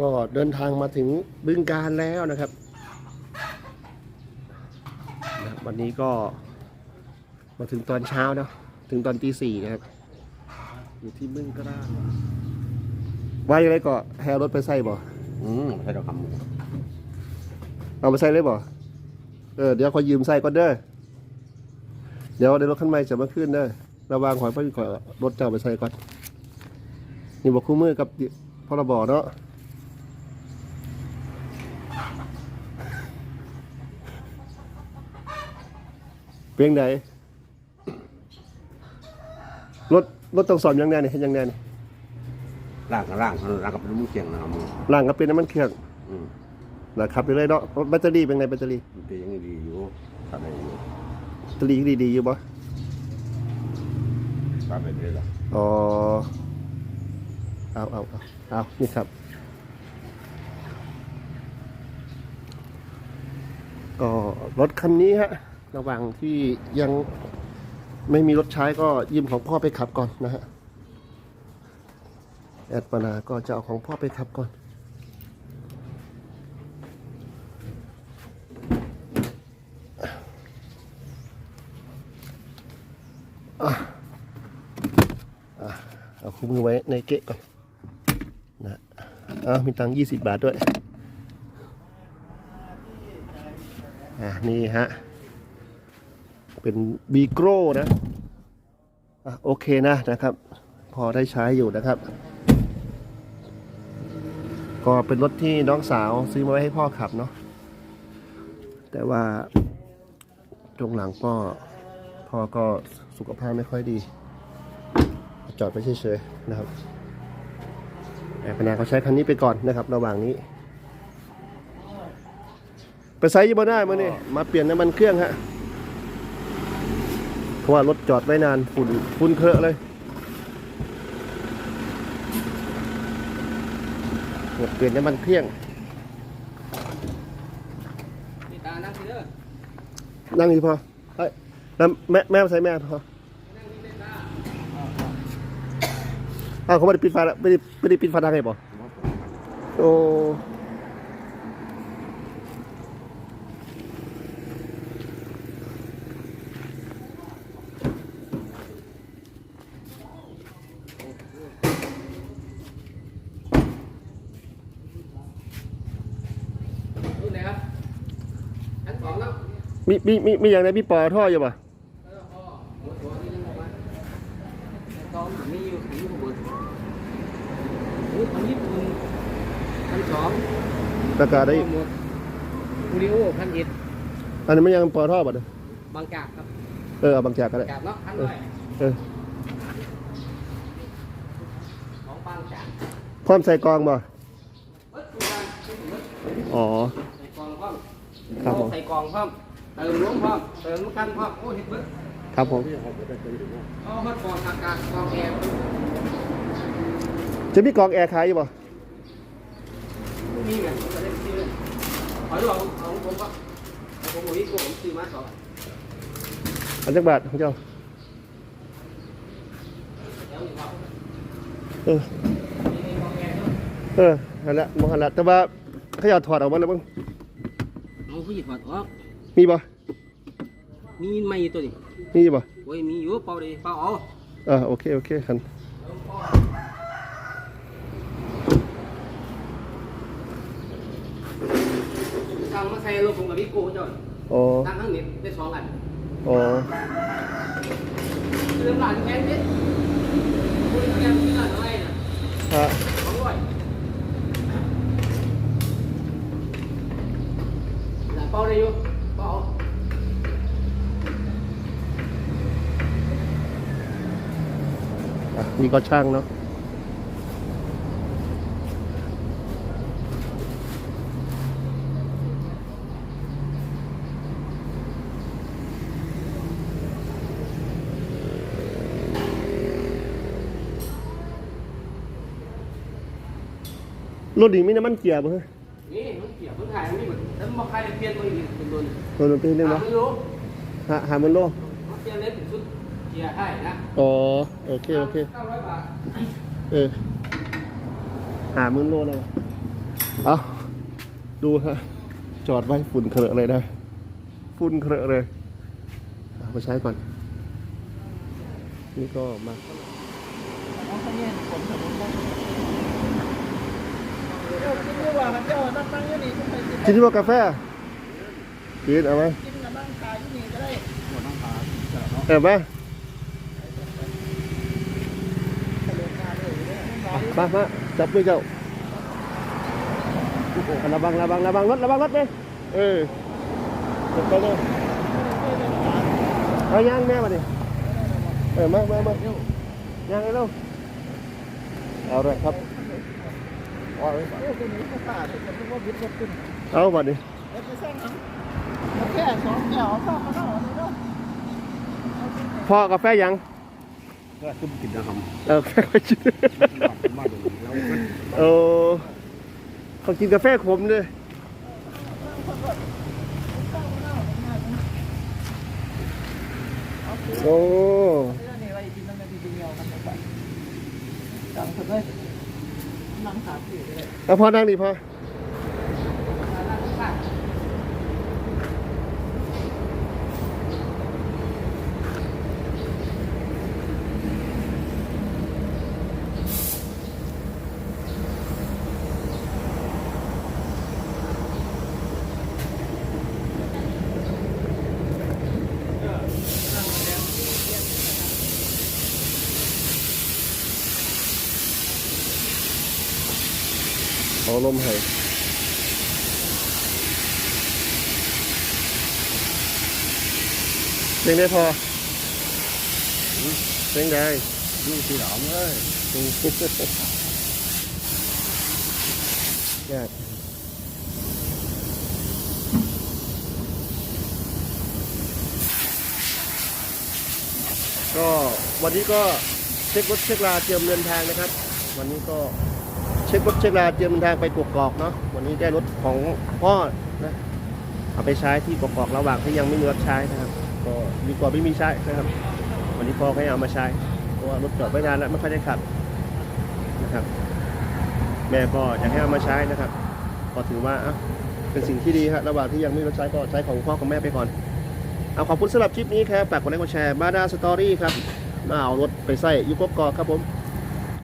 ก็เดินทางมาถึงบึงการแล้วนะครับนะวันนี้ก็มาถึงตอนเช้าเนาะถึงตอนตีสี่นะครับ อยู่ที่บึงกราว่ายังไงก็แฮรถไปใส่บ่อืมใช่ดอกคำเอาไปใส่เลยบ่เออเดี๋ยวขอยืมใส่ก่อนเด้อเดี๋ยวในรถคันใหม่จะมาขึ้นเด้อระวังขอยเพิ่นขอยรถเจ้าไปใส่ก่อนนี่บอกคู่มือกับพรบเนาะ พียงใดรถรถต้องสอนอยังแน่นี่เห็นอยังแน่นี่ร่างกับร่างร่างกับเป็นมือเสียงนะครับหมูล่างก็เป็นน้ำมันเครื่องอืมนะขับไปเลยเนาะรถแบตเตอรี่เป็นไงแบตเตอรี่มันเป็นอยังไงดีอยู่ทำได้อยู่แบตเตอรี่ดีๆอยู่บ่ทำไปเรื่อยละอ๋อเอาเอาเอาเอานี่ครับ ก็รถคันนี้ฮะ ระหว่างที่ยังไม่มีรถใช้ก็ยืมของพ่อไปขับก่อนนะฮะ แอดปนาก็จะเอาของพ่อไปขับก่อน เอาคู่มือไว้ในเกะก่อนนะเอามีตังค์ยี่สิบบาทด้วย อ่านี่ฮะ เป็นบีโกรนะอะโอเคนะนะครับ พอได้ใช้อยู่นะครับ ก็เป็นรถที่น้องสาวซื้อมาไว้ให้พ่อขับเนาะแต่ว่าตรงหลังก็พ่อก็สุขภาพไม่ค่อยดี จอดไปเฉยๆนะครับแอบพนาเขาใช้คันนี้ไปก่อนนะครับ ระหว่างนี้ไปไซส์ยี่บได้มาเนี่ยมาเปลี่ยนน้ำมันเครื่องฮะ เพราะว่ารถจอดไว้นานฝุ่นฝุ่นเคอะเลยเปลี่ยนน้ำมันเครื่องนั่งอนั่พอเฮ้ยแล้วแม่แม่ใส่แม่พอเลยตาอ้าวเขาไม่ได้ปิดไฟแล้วไม่ได้ไม่ได้ปิดไฟดังไงป่โอ้ รุ่นไหนครับอันสองแล้ว มีมีมีมีอย่างไรมีปอท่ออยู่ป่ะเออพ่อหมดตัวนี่ยังบอกว่าอันสองมีอยู่ขันอยู่หมดนี่พันญี่ปุ่นพันสองราคาได้หมดคูริโอพันเอ็ดอันนี้มันยังปอท่อป่ะเนี่ยบางจากครับ เออเอาบางจากก็ได้จากเนาะพันร้อยเออของบางจากพร้อมใส่กรองบ่เบิดทุกอย่างทุกเบิดอ๋อ ใส่กล่องพร้อมครับผมใส่กล่องพร้อม เติมล้วงพร้อมเติมน้ำกันพร้อมโอ้เห็ดเบิดครับผม เอาฮอดกล่องอากาศกล่องแอร์จะมีกรองแอร์ขายอยู่ป่ะมีไงผมจะได้ซื้อขอดูเอาเอาของผมก็เอาผมบอกอีกผมซื้อมาสองอันจักบาทของเจ้าแล้วอีกครับเออมีกล่องแอร์ด้วยเออนั่นแหละมองหันละแต่ว่าเขาอยากถอดออกมาแล้วมั้งเอาผู้หญิงถอดออก มีป่ะมีไม่ตัวนี้มีป่ะโอ้ยมีอยู่เป่าดิเป่าเอาเออโอเคโอเคคันสั่งมาใส่รถผมกับพี่โก้เจ้าอ๋อตั้งทั้งเน็ตได้สองอันอ๋อเรื่องหลานแค่นี้คุณแกมีหลานอะไรน่ะฮะ สองร้อยหลานเป่าได้อยู่เป่าเอา อะ นี่ก็ช่างเนาะรถดีมีน้ำมันเกียร์ป่ะฮะนี่มันเกี่ยวมันถ่ายมันนี่เหมือนแล้วมาใครเปลี่ยนตัวอีกเป็นตัวนึงตัวนึงเป็นเรื่องหาเนาะไม่รู้หาหามันโลมันเปลี่ยนเล่นถึงชุด เกียร์ให้นะอ๋อ โอเค โอเค เก้าร้อยบาทเออ หาหมื่นโลแล้วเอาดูฮะ จอดไว้ฝุ่นเคอะเลยนะ ฝุ่นเคอะเลย เอาไปใช้ก่อน นี่ก็มาเอาข้างนี้ฝนถนนได้เจ้ากินดีกว่าครับเจ้านั่งนั่งอยู่นี่คุณไปกินกินที่ว่ากาแฟกินเอาไหมกินกับนั่งขายอยู่นี่ก็ได้หัวน้องพาเจ้าเนาะเออไหม ทะเลมาเลยเนี่ย มามาจับมือเจ้าระวังระวังระวังรถระวังรถเลยเออเดี๋ยวไปเลยเอาย่างแม่มาดิเออมามามาย่างให้เราเอาเลยครับเอาเลยเรื่องนี้ก็ขาดเลยจะว่าบิดรถขึ้นเอามาดิแค่สองแก้วเข้ามาเข้าอันนี้เนาะพ่อกาแฟยัง ก็ซุ่มกินนะครับเออแฟค่อยชิมมาดูแล้วมันเออเขากินกาแฟขมด้วยโอ้เรื่องนี้ไว้กินน้ำมันดีเดียวกันไปจังสุดเลยนั่งขาผิวเลย เอาพอนั่งดิพอ นั่งขา เอาลมให้เพลงได้พอเพลงได้ดูสีหลอมเลยยากก็วันนี้ก็เช็ครถเช็คลาเตรียมเดินทางนะครับ วันนี้ก็ เช็ครถเช็คลาเตรียมเดินทางไปกกอกเนาะวันนี้ได้รถของพ่อนะเอาไปใช้ที่กกอกระหว่างที่ยังไม่มีรถใช้นะครับก็ดีกว่าไม่มีใช้นะครับ วันนี้พ่อก็ยังเอามาใช้เพราะว่ารถจอดไว้นานแล้วไม่ค่อยได้ขับนะครับ แม่ก็อยากให้เอามาใช้นะครับ ก็ถือว่าเป็นสิ่งที่ดีครับระหว่างที่ยังไม่มีรถใช้ก็ใช้ของพ่อของแม่ไปก่อนเอาขอบคุณสำหรับคลิปนี้ครับฝากกดไลค์กดแชร์มาดาสตอรี่ครับมาเอารถไปใส่ยุกกอกครับผม